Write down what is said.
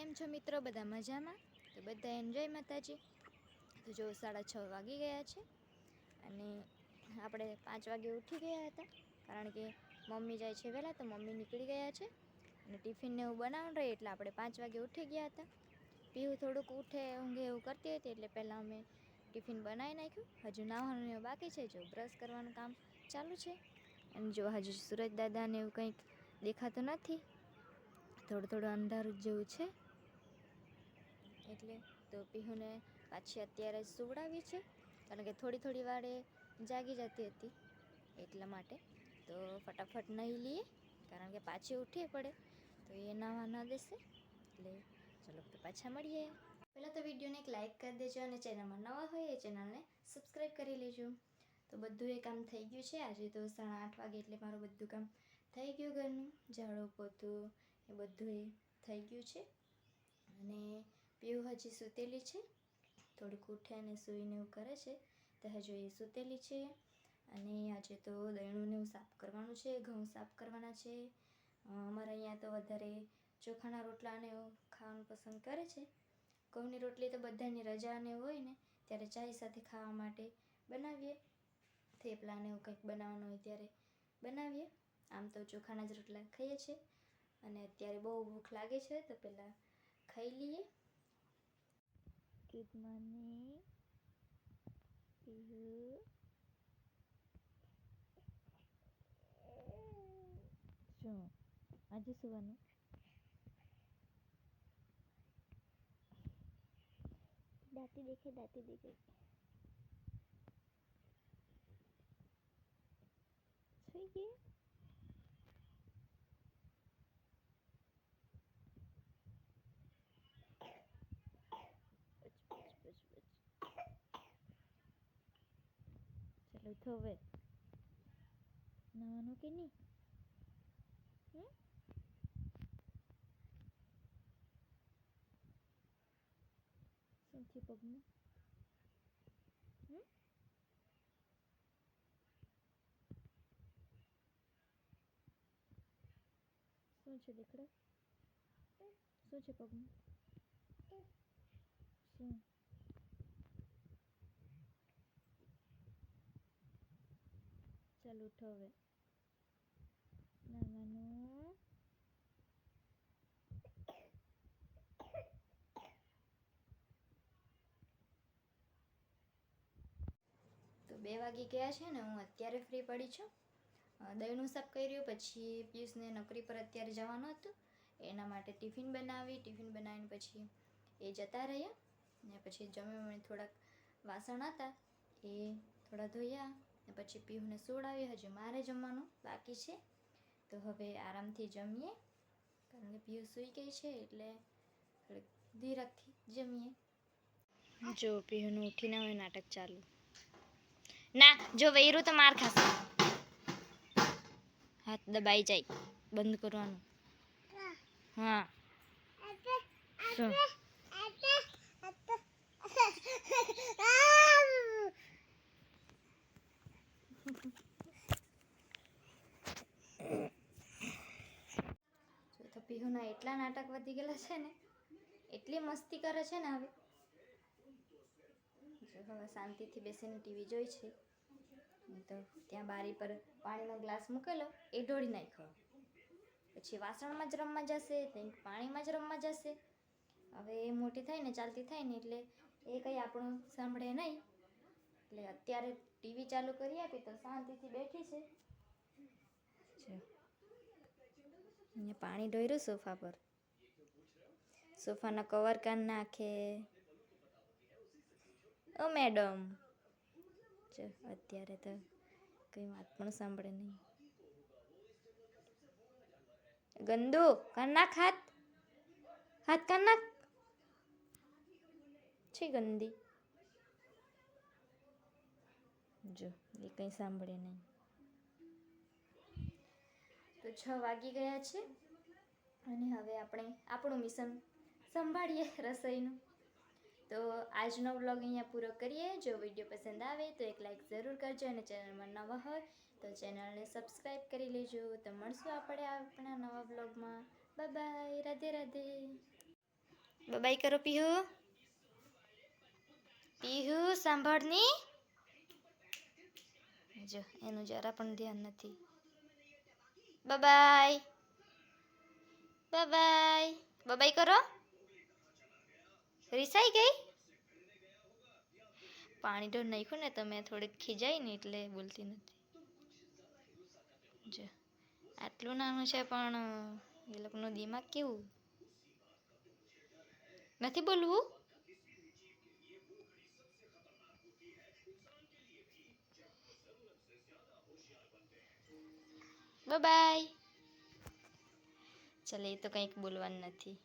કેમ છો મિત્રો? બધા મજામાં? તો બધા એન્જોય માતાજી. તો જો સાડા છ વાગી ગયા છે અને આપણે પાંચ વાગે ઉઠી ગયા હતા. કારણ કે મમ્મી જાય છે વહેલા, તો મમ્મી નીકળી ગયા છે અને ટિફિનને એવું બનાવવાનું રહી એટલે આપણે પાંચ વાગે ઉઠી ગયા હતા. પીવું થોડુંક ઉઠે, ઊંઘે એવું કરતી હતી એટલે પહેલાં અમે ટિફિન બનાવી નાખ્યું. હજુ નાહવાનું એવું બાકી છે. જો બ્રશ કરવાનું કામ ચાલુ છે. અને જો હજુ સુરજ દાદાને એવું કંઈક દેખાતું નથી. થોડું થોડું અંધારું જેવું છે. એટલે તો પીહુને પાછી અત્યારે સુવડાવી છે. કારણ કે થોડી થોડી વારે જાગી જતી હતી એટલા માટે. તો ફટાફટ નહીં લઈએ કારણ કે પાછી ઉઠી પડે. તો એ નાવા ન દેશે. એટલે ચલો તો પાછા મળીએ. પહેલાં તો વિડીયોને એક લાઇક કરી દેજો અને ચેનલમાં નવા હોય એ ચેનલને સબસ્ક્રાઈબ કરી લેજો. તો બધું એ કામ થઈ ગયું છે. આજે તો સાડા આઠ વાગે એટલે મારું બધું કામ થઈ ગયું ઘરનું. ઝાડો, પોતું એ બધું એ થઈ ગયું છે. અને પીવું હજી સૂતેલી છે. થોડુંક ઉઠે અને સૂઈને એવું કરે છે. તો હજુ એ સૂતેલી છે. અને આજે તો દહીંનું એવું સાફ કરવાનું છે. ઘઉં સાફ કરવાના છે. અમારે અહીંયા તો વધારે ચોખાના રોટલાને એવું ખાવાનું પસંદ કરે છે. ઘઉંની રોટલી તો બધાની રજાને હોય ને, ત્યારે ચાય સાથે ખાવા માટે બનાવીએ. થેપલાને એવું કંઈક બનાવવાનું હોય ત્યારે બનાવીએ. આમ તો ચોખાના જ રોટલા ખાઈએ છીએ. અને અત્યારે બહુ ભૂખ લાગે છે, તો પહેલાં ખાઈ લઈએ. good morning. Pihu শুনো আজ সুবানু দাঁতি দেখে দাঁতি দেখে। ছুঁয়ে તો હવે નાવાનું કે નહીં? શું થયું પગમાં શું છે દીકરો શું છે પગમાં શું ચાલ ઉઠો તો બે વાગી ગયા છે ને, હું અત્યારે ફ્રી પડી છું. દહીંનું શાક કર્યું, પછી પિયુષને નોકરી પર અત્યારે જવાનું હતું. એના માટે ટિફિન બનાવી, ટિફિન બનાવીને પછી એ જતા રહ્યા. ને પછી જમી થોડાક વાસણ હતા, એ થોડા ધોયા. ને પછી પીહુને સોડાવી હજુ મારે જમવાનું બાકી છે તો હવે આરામથી જમીએ કારણ કે પીહુ સૂઈ ગઈ છે એટલે ધીરકથી જમીએ જો પીયુનું ઉઠીને હવે નાટક ચાલુ ના જો વૈરું તો માર ખાશે હાથ દબાઈ જાય બંધ કરવાનું હા શું જો એટલા નાટક વધી ગયેલા છે ને, એટલી મસ્તી કરે છે ને હવે. જો હવે શાંતિથી બેસીને ટીવી જોઈ છે. તો ત્યાં બારી પર પાણીનો ગ્લાસ મૂકેલો, એ ઢોળી નાખ્યો. પછી વાસણમાં જ રમવા જશે કંઈક પાણીમાં જ રમવા જશે. હવે એ મોટી થાય ને, ચાલતી થાય ને, એટલે એ કંઈ આપણું સાંભળે નહીં. એટલે અત્યારે ટીવી ચાલુ કરી આપી તો શાંતિથી બેઠી છે. અહીંયા પાણી ઢોર્યું સોફા પર. સોફાના કવર કાન નાખે. ઓ મેડમ. અત્યારે તો કંઈ વાત પણ સાંભળે નહીં. ગંદુ, કાન નાખ હાથ. હાથ કાન નાખ. છે ગંદી. જો, એ કંઈ સાંભળે નહીં. તો છ વાગી ગયા છે. અને હવે આપણે આપણું મિશન સંભાળીએ રસોઈનું. તો આજનો વ્લોગ અહીંયા પૂરો કરીએ. જો વીડિયો પસંદ આવે તો એક લાઇક જરૂર કરજો અને ચેનલમાં નવા હોય તો ચેનલને સબસ્ક્રાઈબ કરી લેજો. તો મળશું આપણે આપણા નવા વ્લોગમાં. બાય રાધે રાધે. બાય કરો પીહુ. પીહુ, સાંભળની? જો, એનું જરા પણ ધ્યાન નથી. બબાઈ બાય બબાઈ કરો. રિસાઈ ગઈ? પાણી તો નાખ્યું ને તમે થોડીક ખીજાઈ ને એટલે બોલતી નથી. જો, આટલું નાનું છે પણ એ લોકોનું દિમાગ કેવું? નથી બોલવું? બાય ચાલે એ તો કંઈક બોલવાનું નથી.